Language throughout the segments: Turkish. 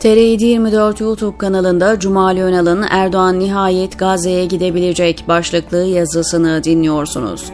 TR724 YouTube kanalında Cumali Önal'ın Erdoğan nihayet Gazze'ye gidebilecek başlıklı yazısını dinliyorsunuz.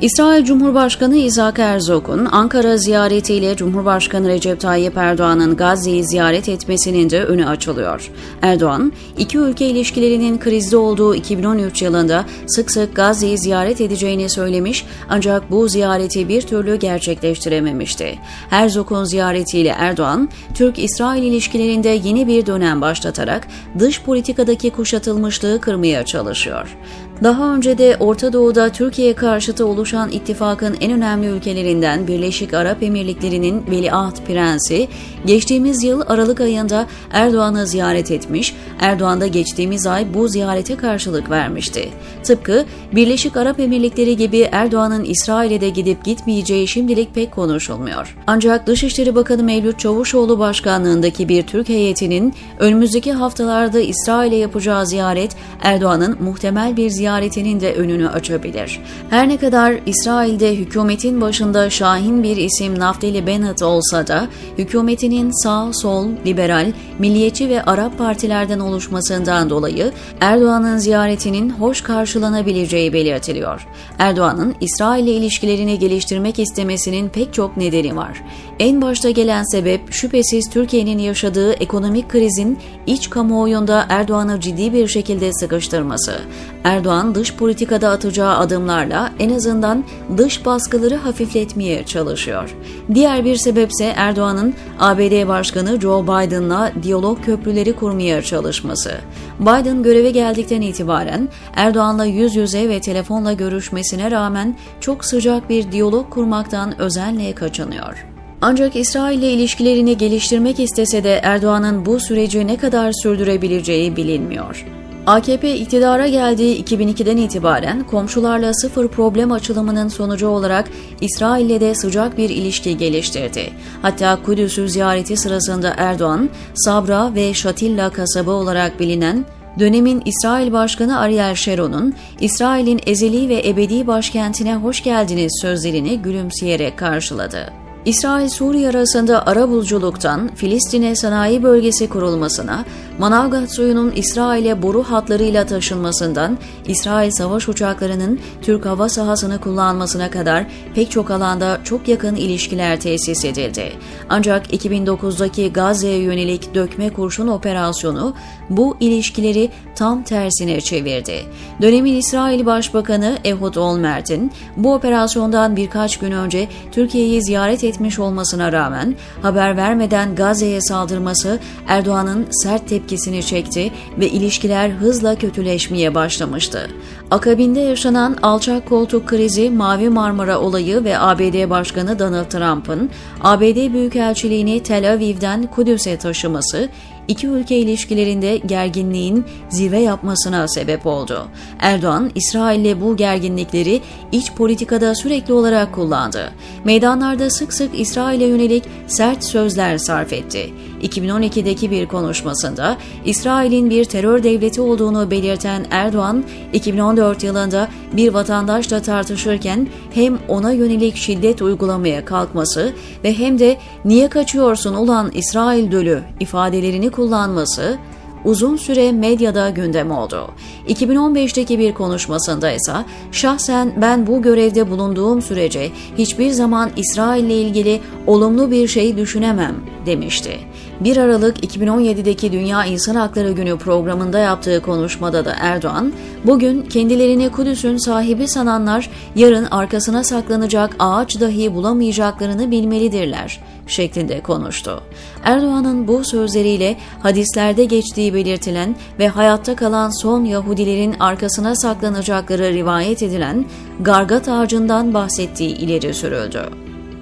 İsrail Cumhurbaşkanı İshak Herzog'un Ankara ziyaretiyle Cumhurbaşkanı Recep Tayyip Erdoğan'ın Gazze'yi ziyaret etmesinin de önü açılıyor. Erdoğan, iki ülke ilişkilerinin krizde olduğu 2013 yılında sık sık Gazze'yi ziyaret edeceğini söylemiş ancak bu ziyareti bir türlü gerçekleştirememişti. Herzog'un ziyaretiyle Erdoğan, Türk-İsrail ilişkilerinde yeni bir dönem başlatarak dış politikadaki kuşatılmışlığı kırmaya çalışıyor. Daha önce de Orta Doğu'da Türkiye karşıtı oluşan ittifakın en önemli ülkelerinden Birleşik Arap Emirlikleri'nin Veliaht Prensi, geçtiğimiz yıl Aralık ayında Erdoğan'ı ziyaret etmiş, Erdoğan da geçtiğimiz ay bu ziyarete karşılık vermişti. Tıpkı Birleşik Arap Emirlikleri gibi Erdoğan'ın İsrail'e de gidip gitmeyeceği şimdilik pek konuşulmuyor. Ancak Dışişleri Bakanı Mevlüt Çavuşoğlu başkanlığındaki bir Türk heyetinin önümüzdeki haftalarda İsrail'e yapacağı ziyaret Erdoğan'ın muhtemel bir ziyaretinin de önünü açabilir. Her ne kadar İsrail'de hükümetin başında şahin bir isim Naftali Bennett olsa da hükümetinin sağ, sol, liberal, milliyetçi ve Arap partilerden oluşmasından dolayı Erdoğan'ın ziyaretinin hoş karşılanabileceği belirtiliyor. Erdoğan'ın İsrail ile ilişkilerini geliştirmek istemesinin pek çok nedeni var. En başta gelen sebep şüphesiz Türkiye'nin yaşadığı ekonomik krizin iç kamuoyunda Erdoğan'ı ciddi bir şekilde sıkıştırması. Erdoğan dış politikada atacağı adımlarla en azından dış baskıları hafifletmeye çalışıyor. Diğer bir sebepse Erdoğan'ın ABD Başkanı Joe Biden'la diyalog köprüleri kurmaya çalışması. Biden göreve geldikten itibaren Erdoğan'la yüz yüze ve telefonla görüşmesine rağmen çok sıcak bir diyalog kurmaktan özenle kaçınıyor. Ancak İsrail ile ilişkilerini geliştirmek istese de Erdoğan'ın bu süreci ne kadar sürdürebileceği bilinmiyor. AKP iktidara geldiği 2002'den itibaren komşularla sıfır problem açılımının sonucu olarak İsrail ile de sıcak bir ilişki geliştirdi. Hatta Kudüs'ü ziyareti sırasında Erdoğan, Sabra ve Şatilla kasabı olarak bilinen Dönemin İsrail Başkanı Ariel Sharon'un İsrail'in ezeli ve ebedi başkentine hoş geldiniz sözlerini gülümseyerek karşıladı. İsrail-Suriye arasında ara buluculuktan Filistin'e sanayi bölgesi kurulmasına, Manavgat suyunun İsrail'e boru hatlarıyla taşınmasından, İsrail savaş uçaklarının Türk hava sahasını kullanmasına kadar pek çok alanda çok yakın ilişkiler tesis edildi. Ancak 2009'daki Gazze'ye yönelik dökme kurşun operasyonu bu ilişkileri tam tersine çevirdi. Dönemin İsrail Başbakanı Ehud Olmert'in bu operasyondan birkaç gün önce Türkiye'yi ziyaret etmiş olmasına rağmen haber vermeden Gazze'ye saldırması Erdoğan'ın sert tepkisini çekti ve ilişkiler hızla kötüleşmeye başlamıştı. Akabinde yaşanan alçak koltuk krizi, Mavi Marmara olayı ve ABD Başkanı Donald Trump'ın ABD Büyükelçiliğini Tel Aviv'den Kudüs'e taşıması iki ülke ilişkilerinde gerginliğin zirve yapmasına sebep oldu. Erdoğan, İsrail'le bu gerginlikleri iç politikada sürekli olarak kullandı. Meydanlarda sık sık İsrail'e yönelik sert sözler sarf etti. 2012'deki bir konuşmasında İsrail'in bir terör devleti olduğunu belirten Erdoğan, 2014 yılında bir vatandaşla tartışırken hem ona yönelik şiddet uygulamaya kalkması ve hem de niye kaçıyorsun ulan İsrail dölü ifadelerini kullanması uzun süre medyada gündem oldu. 2015'teki bir konuşmasında ise şahsen ben bu görevde bulunduğum sürece hiçbir zaman İsrail ile ilgili olumlu bir şey düşünemem demişti. 1 Aralık 2017'deki Dünya İnsan Hakları Günü programında yaptığı konuşmada da Erdoğan, bugün kendilerini Kudüs'ün sahibi sananlar yarın arkasına saklanacak ağaç dahi bulamayacaklarını bilmelidirler şeklinde konuştu. Erdoğan'ın bu sözleriyle hadislerde geçtiği belirtilen ve hayatta kalan son Yahudilerin arkasına saklanacakları rivayet edilen gargat ağacından bahsettiği ileri sürüldü.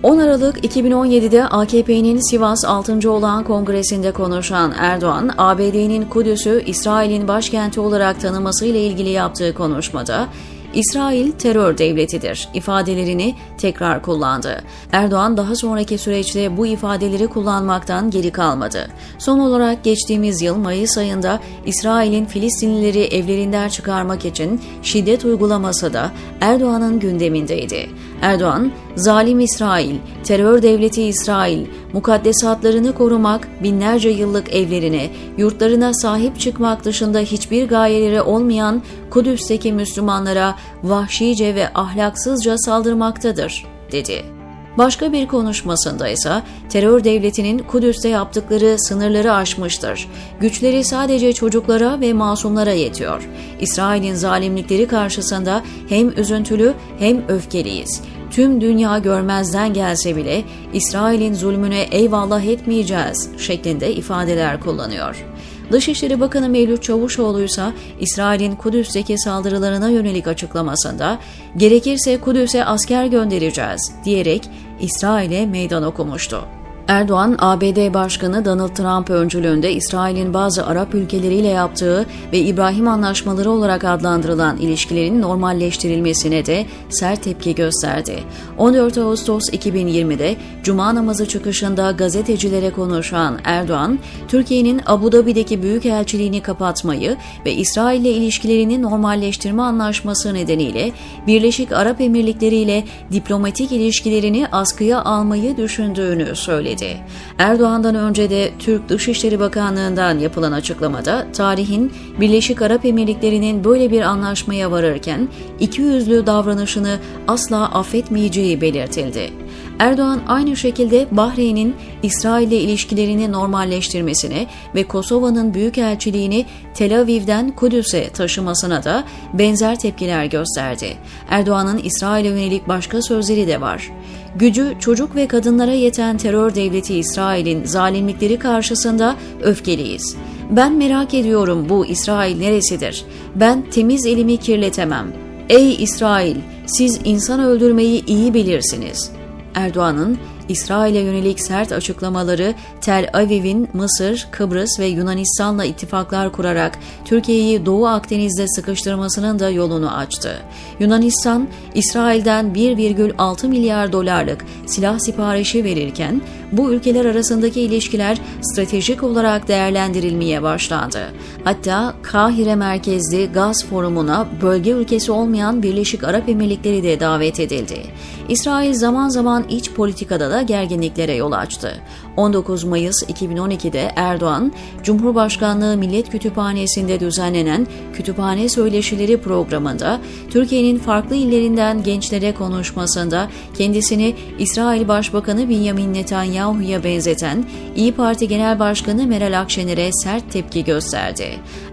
10 Aralık 2017'de AKP'nin Sivas 6. Olağan Kongresi'nde konuşan Erdoğan, ABD'nin Kudüs'ü İsrail'in başkenti olarak tanımasıyla ilgili yaptığı konuşmada, İsrail terör devletidir ifadelerini tekrar kullandı. Erdoğan daha sonraki süreçte bu ifadeleri kullanmaktan geri kalmadı. Son olarak geçtiğimiz yıl Mayıs ayında İsrail'in Filistinlileri evlerinden çıkarmak için şiddet uygulaması da Erdoğan'ın gündemindeydi. Erdoğan, zalim İsrail, terör devleti İsrail, mukaddesatlarını korumak, binlerce yıllık evlerine, yurtlarına sahip çıkmak dışında hiçbir gayeleri olmayan Kudüs'teki Müslümanlara vahşice ve ahlaksızca saldırmaktadır, dedi. Başka bir konuşmasında ise terör devletinin Kudüs'te yaptıkları sınırları aşmıştır. Güçleri sadece çocuklara ve masumlara yetiyor. İsrail'in zalimlikleri karşısında hem üzüntülü hem öfkeliyiz. Tüm dünya görmezden gelse bile İsrail'in zulmüne eyvallah etmeyeceğiz şeklinde ifadeler kullanıyor. Dışişleri Bakanı Mevlüt Çavuşoğlu ise İsrail'in Kudüs'teki saldırılarına yönelik açıklamasında gerekirse Kudüs'e asker göndereceğiz diyerek İsrail'e meydan okumuştu. Erdoğan, ABD Başkanı Donald Trump öncülüğünde İsrail'in bazı Arap ülkeleriyle yaptığı ve İbrahim Anlaşmaları olarak adlandırılan ilişkilerin normalleştirilmesine de sert tepki gösterdi. 14 Ağustos 2020'de Cuma namazı çıkışında gazetecilere konuşan Erdoğan, Türkiye'nin Abu Dhabi'deki büyükelçiliğini kapatmayı ve İsrail ile ilişkilerini normalleştirme anlaşması nedeniyle Birleşik Arap Emirlikleri ile diplomatik ilişkilerini askıya almayı düşündüğünü söyledi söyledi. Erdoğan'dan önce de Türk Dışişleri Bakanlığı'ndan yapılan açıklamada tarihin Birleşik Arap Emirlikleri'nin böyle bir anlaşmaya varırken ikiyüzlü davranışını asla affetmeyeceği belirtildi. Erdoğan aynı şekilde Bahreyn'in İsrail ile ilişkilerini normalleştirmesine ve Kosova'nın büyükelçiliğini Tel Aviv'den Kudüs'e taşımasına da benzer tepkiler gösterdi. Erdoğan'ın İsrail'e yönelik başka sözleri de var. Gücü çocuk ve kadınlara yeten terör devleti İsrail'in zalimlikleri karşısında öfkeliyiz. Ben merak ediyorum bu İsrail neresidir? Ben temiz elimi kirletemem. Ey İsrail, siz insan öldürmeyi iyi bilirsiniz. Erdoğan'ın İsrail'e yönelik sert açıklamaları Tel Aviv'in Mısır, Kıbrıs ve Yunanistan'la ittifaklar kurarak Türkiye'yi Doğu Akdeniz'de sıkıştırmasının da yolunu açtı. Yunanistan, İsrail'den 1,6 milyar dolarlık silah siparişi verirken bu ülkeler arasındaki ilişkiler stratejik olarak değerlendirilmeye başlandı. Hatta Kahire merkezli Gaz Forumu'na bölge ülkesi olmayan Birleşik Arap Emirlikleri de davet edildi. İsrail zaman zaman iç politikada da gerginliklere yol açtı. 19 Mayıs 2012'de Erdoğan, Cumhurbaşkanlığı Millet Kütüphanesi'nde düzenlenen Kütüphane Söyleşileri programında Türkiye'nin farklı illerinden gençlere konuşmasında kendisini İsrail Başbakanı Benjamin Netanyahu'ya benzeten İyi Parti Genel Başkanı Meral Akşener'e sert tepki gösterdi.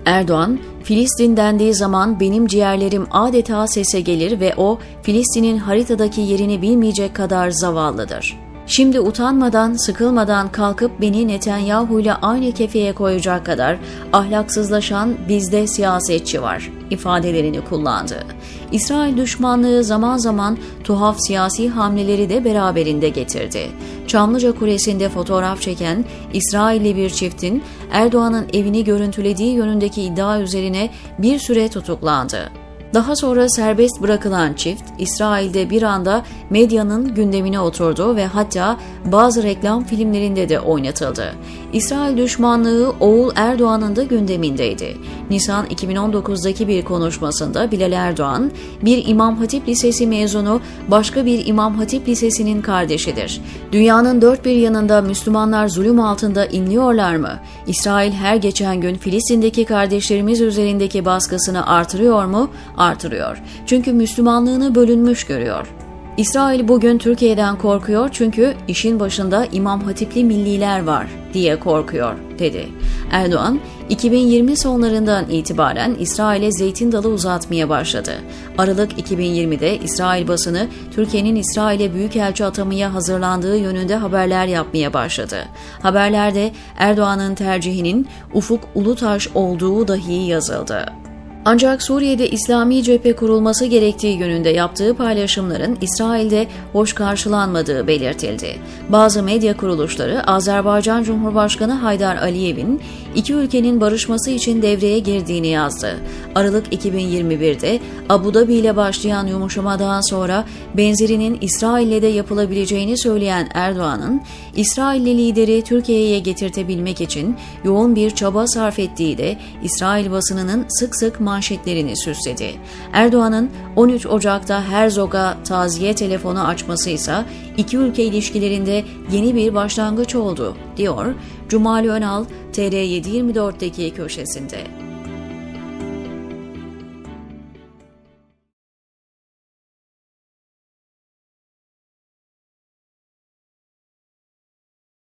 Erdoğan, Filistin dendiği zaman benim ciğerlerim adeta sese gelir ve o Filistin'in haritadaki yerini bilmeyecek kadar zavallıdır. Şimdi utanmadan, sıkılmadan kalkıp beni Netanyahu ile aynı kefeye koyacak kadar ahlaksızlaşan bizde siyasetçi var ifadelerini kullandı. İsrail düşmanlığı zaman zaman tuhaf siyasi hamleleri de beraberinde getirdi. Çamlıca Kulesi'nde fotoğraf çeken İsrailli bir çiftin Erdoğan'ın evini görüntülediği yönündeki iddia üzerine bir süre tutuklandı. Daha sonra serbest bırakılan çift İsrail'de bir anda medyanın gündemine oturdu ve hatta bazı reklam filmlerinde de oynatıldı. İsrail düşmanlığı oğul Erdoğan'ın da gündemindeydi. Nisan 2019'daki bir konuşmasında Bilal Erdoğan, bir İmam Hatip Lisesi mezunu başka bir İmam Hatip Lisesi'nin kardeşidir. Dünyanın dört bir yanında Müslümanlar zulüm altında inliyorlar mı? İsrail her geçen gün Filistin'deki kardeşlerimiz üzerindeki baskısını artırıyor mu? Artırıyor. Çünkü Müslümanlığını bölünmüş görüyor. İsrail bugün Türkiye'den korkuyor çünkü işin başında İmam Hatipli milliler var diye korkuyor, dedi. Erdoğan, 2020 sonlarından itibaren İsrail'e zeytin dalı uzatmaya başladı. Aralık 2020'de İsrail basını Türkiye'nin İsrail'e büyükelçi atamaya hazırlandığı yönünde haberler yapmaya başladı. Haberlerde Erdoğan'ın tercihinin Ufuk Ulutaş olduğu dahi yazıldı. Ancak Suriye'de İslami cephe kurulması gerektiği yönünde yaptığı paylaşımların İsrail'de hoş karşılanmadığı belirtildi. Bazı medya kuruluşları Azerbaycan Cumhurbaşkanı Haydar Aliyev'in iki ülkenin barışması için devreye girdiğini yazdı. Aralık 2021'de Abu Dhabi ile başlayan yumuşamadan sonra benzerinin İsrail'le de yapılabileceğini söyleyen Erdoğan'ın İsrailli lideri Türkiye'ye getirtebilmek için yoğun bir çaba sarf ettiği de İsrail basınının sık sık manşetlerinde manşetlerini süsledi. Erdoğan'ın 13 Ocak'ta Herzog'a taziye telefonu açması ise iki ülke ilişkilerinde yeni bir başlangıç oldu, diyor Cumali Önal TR724'deki köşesinde.